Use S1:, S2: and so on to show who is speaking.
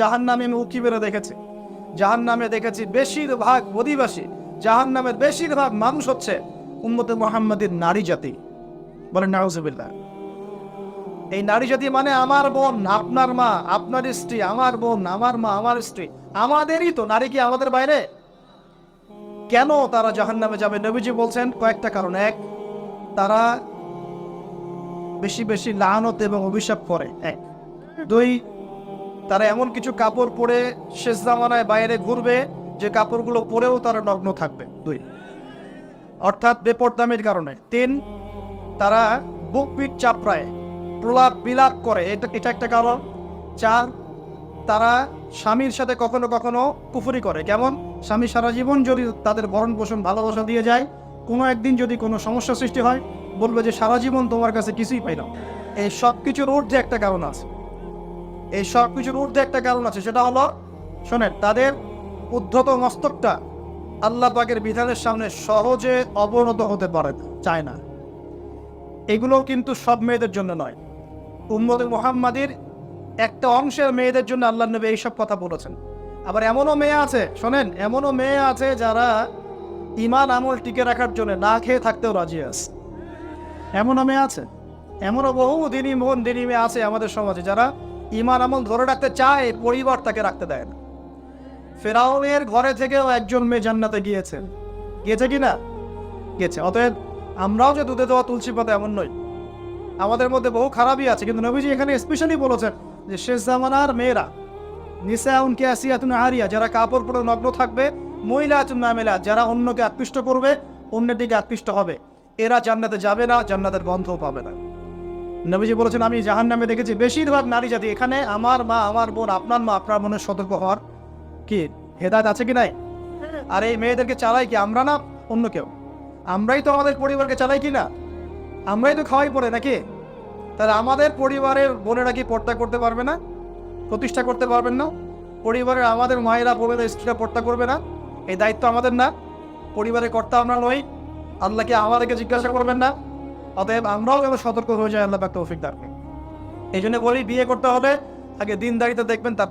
S1: জাহান নামে আমি উকি বেরো দেখেছি। জাহান নামে দেখেছি বেশিরভাগ অধিবাসী জাহান নামের বেশিরভাগ মানুষ হচ্ছে উম্মতে মোহাম্মদের নারী জাতি। বলেন, নাউজুবিল্লাহ। এই নারী জাতি মানে আমার বোন, আপনার মা, আপনার স্ত্রী, আমার বোন, আমার মা, আমার স্ত্রী। আমাদেরই তো, নারী কি আমাদের বাইরে? কেন তারা জাহান নামে যাবে? নবীজি বলছেন কয়েকটা কারণ। এক, তারা বেশি বেশি লানত এবং অভিশাপ করে। এক, দুই তারা এমন কিছু কাপড় পরে শেষ জামানায় বাইরে ঘুরবে, যে কাপড়গুলো পরেও তারা নগ্ন থাকবে। দুই। অর্থাৎ বেপরদামের কারণে। তিন, তারা বুক পিট চাপড়ায়, প্রলাপ বিলাপ করে। এটা এটা একটা কারণ। চার, তারা স্বামীর সাথে কখনো কখনো কুফুরি করে। কেমন? স্বামী সারা জীবন যদি তাদের ভরণ পোষণ ভালোবাসা দিয়ে যায়, কোনো একদিন যদি কোনো সমস্যা সৃষ্টি হয়, বলবে যে সারা জীবন তোমার কাছে কিছুই পাই না। এই সব কিছুর ঊর্ধ্বে একটা কারণ আছে। এই সব কিছুর ঊর্ধ্বে একটা কারণ আছে, সেটা হলো, শোনেন, তাদের উদ্ধত মস্তকটা আল্লাহ পাকের বিধানের সামনে সহজে অবনত হতে পারে চায় না। এগুলো কিন্তু সব মেয়েদের জন্য নয়। উম্মদ মোহাম্মাদের একটা অংশের মেয়েদের জন্য আল্লাহ নবী এইসব কথা বলেছেন। আবার এমনও মেয়ে আছে, শোনেন, এমনও মেয়ে আছে যারা ইমান আমল টিকে রাখার জন্য না খেয়ে থাকতেও রাজি আছে। এমনও মেয়ে আছে, এমনও বহু দিনই মন দিনই মেয়ে আছে আমাদের সমাজে যারা ইমান আমল ধরে রাখতে চায়, পরিবার তাকে রাখতে দেয় না। ফেরাউনের ঘরে থেকেও একজন মেয়ে জান্নাতে গিয়েছে। গিয়েছে কি না? গেছে অতএব আমরাও যে দুধে দেওয়া তুলসী পাতা এমন নই। আমাদের মধ্যে বহু খারাপই আছে, কিন্তু নবীজি এখানে স্পেশালি বলেছেন যে, শেষ জামানার মেয়েরা, নিসাউন কে আসিয়াতুন আরিয়া, যারা কাপড় পরে নগ্ন থাকবে মহিলা নামেলা, যারা অন্যকে আকৃষ্ট করবে, অন্যের দিকে আকৃষ্ট হবে। এরা জান্নাতে যাবে না, জান্নাতের গন্ধও পাবে না। নবীজি বলেছেন, আমি জাহান নামে দেখেছি। বেশিরভাগ নারী জাতি এখানে আমার মা, আমার বোন, আপনার মা, আপনার বোনের সতর্ক হওয়ার কি হেদায়ত আছে কি নাই? আর এই মেয়েদেরকে চালাই কি আমরা না অন্য কেউ? আমরাই তো আমাদের পরিবারকে চালাই কি না? আমরাই তো খাওয়াই পড়ে নাকি? তাহলে আমাদের পরিবারের বোনেরা কি পর্দা করতে পারবে না? প্রতিষ্ঠা করতে পারবেন না? পরিবারের আমাদের মায়েরা, বোনেরা, স্ত্রীরা পর্দা করবে না? এই দায়িত্ব আমাদের না? পরিবারের কর্তা আমরা নই। আল্লাহকে আমাদেরকে জিজ্ঞাসা করবেন না? অতএব আমরাও যেন সতর্ক হয়ে যাই, আল্লাহ পাক তৌফিক দান এই জন্য বলি, বিয়ে করতে হবে, আগে দিন দাঁড়িয়ে দেখবেন তার